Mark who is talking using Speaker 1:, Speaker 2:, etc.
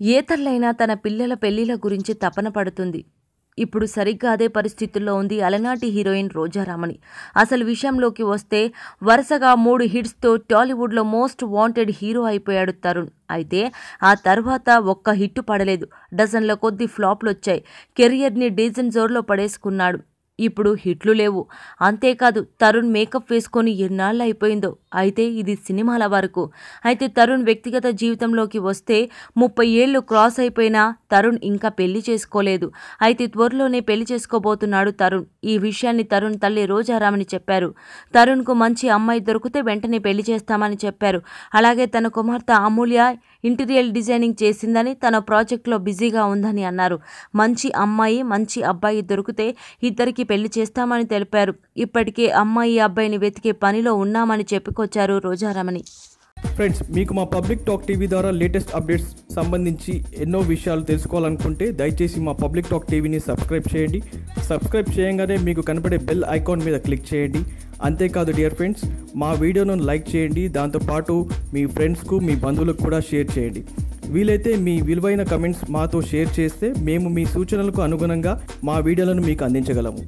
Speaker 1: ఏ తల్లైనా తన పిల్లల పెళ్ళిల గురించి తపన పడుతుంది. ఇప్పుడు సరిగ్గా అదే పరిస్థితుల్లో ఉంది అలనాటి హీరోయిన్ రోజారామణి. అసలు విషయంలోకి వస్తే వరుసగా మూడు హిట్స్తో టాలీవుడ్లో మోస్ట్ వాంటెడ్ హీరో అయిపోయాడు తరుణ్. అయితే ఆ తర్వాత ఒక్క హిట్ పడలేదు. డజన్ల కొద్ది ఫ్లాప్లు వచ్చాయి కెరియర్ని డీజన్ జోర్లో పడేసుకున్నాడు. ఇప్పుడు హిట్లు లేవు. అంతేకాదు తరుణ్ మేకప్ వేసుకొని ఎన్నాళ్ళు అయిపోయిందో అయితే ఇది సినిమాల వరకు. అయితే తరుణ్ వ్యక్తిగత జీవితంలోకి వస్తే ముప్పై ఏళ్ళు క్రాస్ అయిపోయినా తరుణ్ ఇంకా పెళ్ళి చేసుకోలేదు. అయితే త్వరలోనే పెళ్ళి చేసుకోబోతున్నాడు తరుణ్. ఈ విషయాన్ని తరుణ్ తల్లి రోజారామని చెప్పారు. తరుణ్కు మంచి అమ్మాయి దొరికితే వెంటనే పెళ్ళి చేస్తామని చెప్పారు. అలాగే తన కుమార్తె అమూల్య ఇంటీరియల్ డిజైనింగ్ చేసిందని తన ప్రాజెక్ట్లో బిజీగా ఉందని అన్నారు. మంచి అమ్మాయి మంచి అబ్బాయి దొరికితే ఇద్దరికి పెళ్ళి చేస్తామని తెలిపారు. ఇప్పటికే అమ్మాయి అబ్బాయిని వెతికే పనిలో ఉన్నామని చెప్పుకొచ్చారు రోజారమణి.
Speaker 2: ఫ్రెండ్స్ మీకు మా పబ్లిక్ టాక్ టీవీ ద్వారా లేటెస్ట్ అప్డేట్స్ సంబంధించి ఎన్నో విషయాలు తెలుసుకోవాలనుకుంటే దయచేసి మా పబ్లిక్ టాక్ టీవీని సబ్స్క్రైబ్ చేయండి. సబ్స్క్రైబ్ చేయగానే మీకు కనపడే బెల్ ఐకాన్ మీద క్లిక్ చేయండి. అంతేకాదు డియర్ ఫ్రెండ్స్ మా వీడియోను లైక్ చేయండి. దాంతోపాటు మీ ఫ్రెండ్స్కు మీ బంధువులకు కూడా షేర్ చేయండి. వీలైతే మీ విలువైన కమెంట్స్ మాతో షేర్ చేస్తే మేము మీ సూచనలకు అనుగుణంగా మా వీడియోలను మీకు అందించగలము.